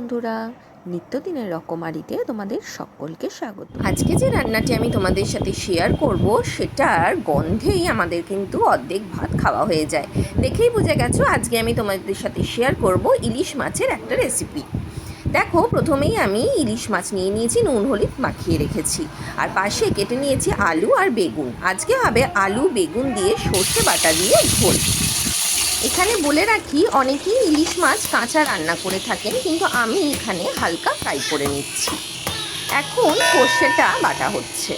বন্ধুরা, নিত্যদিনের রকমারিতে তোমাদের সকলকে স্বাগত। আজকে যে রান্নাটি আমি তোমাদের সাথে শেয়ার করব, সেটার গন্ধেই আমাদের কিন্তু অর্ধেক ভাত খাওয়া হয়ে যায়। দেখেই বুঝে গেছো, আজকে আমি তোমাদের সাথে শেয়ার করব ইলিশ মাছের একটা রেসিপি দেখো, প্রথমেই আমি ইলিশ মাছ নিয়ে নিয়েছি, নুন, হলুদ মাখিয়ে রেখেছি। আর পাশে কেটে নিয়েছি আলু আর বেগুন। আজকে হবে আলু, বেগুন দিয়ে সর্ষে বাটা দিয়ে ঝোল। এখানে বলে রাখি, অনেকেই ইলিশ মাছ কাঁচা রান্না করে থাকেন, কিন্তু আমি এখানে হালকা ফ্রাই করে নিচ্ছি। এখন সর্ষেটা বাটা হচ্ছে।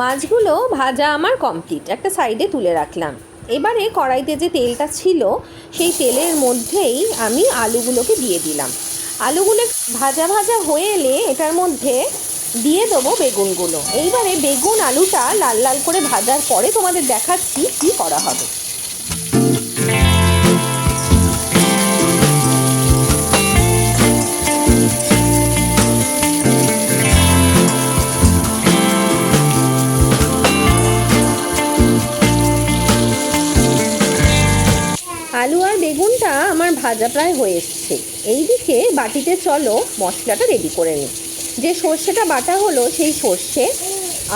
মাছগুলো ভাজা আমার কমপ্লিট একটা সাইডে তুলে রাখলাম। এবারে কড়াইতে যে তেলটা ছিল, সেই তেলের মধ্যেই আমি আলুগুলোকে দিয়ে দিলাম। আলুগুলো ভাজা ভাজা হয়ে এলে এটার মধ্যে দিয়ে দেবো বেগুনগুলো। এইবারে বেগুন আলুটা লাল লাল করে ভাজার পরে তোমাদের দেখাচ্ছি কী করা হবে। আলু আর বেগুনটা আমার ভাজা প্রায় হয়ে এসছে। এইদিকে বাটিতে চলো, মশলাটা রেডি করে নিই। যে সর্ষেটা বাটা হলো, সেই সর্ষে,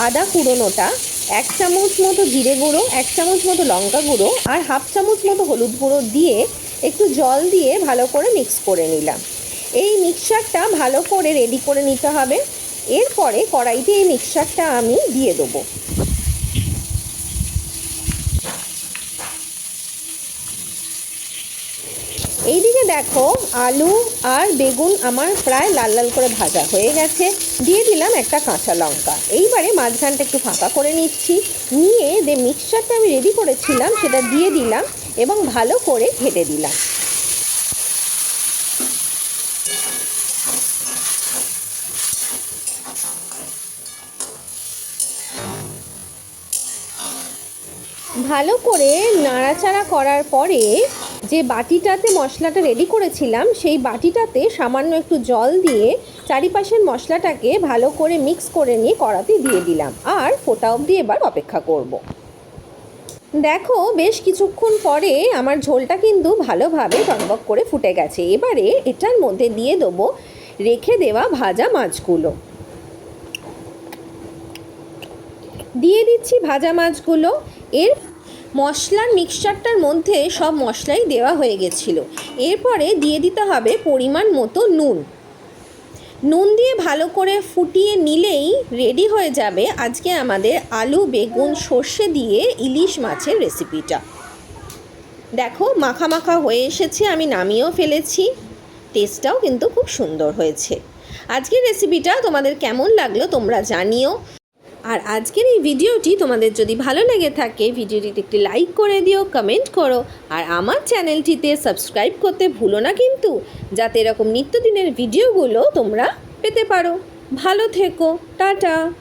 আদা কুড়োনোটা, এক চামচ মতো জিরে গুঁড়ো, এক চামচ মতো লঙ্কা গুঁড়ো আর হাফ চামচ মতো হলুদ গুঁড়ো দিয়ে একটু জল দিয়ে ভালো করে মিক্স করে নিলাম। এই মিক্সারটা ভালো করে রেডি করে নিতে হবে। এরপরে কড়াইতে এই মিক্সারটা আমি দিয়ে দেবো। এইদিকে দেখো আলু আর বেগুন আমার প্রায় লাল লাল করে ভাজা হয়ে গেছে। দিয়ে দিলাম একটা কাঁচা লঙ্কা। এইবারে মাঝখানটা একটু ফাঁকা করে নিচ্ছি। নিয়ে যে মিক্সচারটা আমি রেডি করেছিলাম, সেটা দিয়ে দিলাম এবং ভালো করে ঘেটে দিলাম। ভালো করে নাড়াচাড়া করার পরে যে বাটিটাতে মশলাটা রেডি করেছিলাম, সেই বাটিটাতে সামান্য একটু জল দিয়ে চারিপাশের মশলাটাকে ভালো করে মিক্স করে নিয়ে কড়াতে দিয়ে দিলাম। আর ফোটা অবধি এবার অপেক্ষা করব। দেখো, বেশ কিছুক্ষণ পরে আমার ঝোলটা কিন্তু ভালোভাবে টকবক করে ফুটে গেছে। এবারে এটার মধ্যে দিয়ে দেবো রেখে দেওয়া ভাজা মাছগুলো। দিয়ে দিচ্ছি ভাজা মাছগুলো। এর মশলার মিক্সচারটার মধ্যে সব মশলাই দেওয়া হয়ে গেছিল। এরপরে দিয়ে দিতে হবে পরিমাণ মতো নুন। নুন দিয়ে ভালো করে ফুটিয়ে নিলেই রেডি হয়ে যাবে আজকে আমাদের আলু, বেগুন, সর্ষে দিয়ে ইলিশ মাছের রেসিপিটা। দেখো, মাখা মাখা হয়ে এসেছে, আমি নামিয়েও ফেলেছি। টেস্টটাও কিন্তু খুব সুন্দর হয়েছে। আজকের রেসিপিটা তোমাদের কেমন লাগল তোমরা জানিও। আর আজকের এই ভিডিওটি তোমাদের যদি ভালো লেগে থাকে, ভিডিওটিতে একটি লাইক করে দিও কমেন্ট করো, আর আমার চ্যানেলটিতে সাবস্ক্রাইব করতে ভুলো না কিন্তু, যাতে এরকম নিত্যদিনের ভিডিওগুলো তোমরা পেতে পারো। ভালো থেকো, টাটা।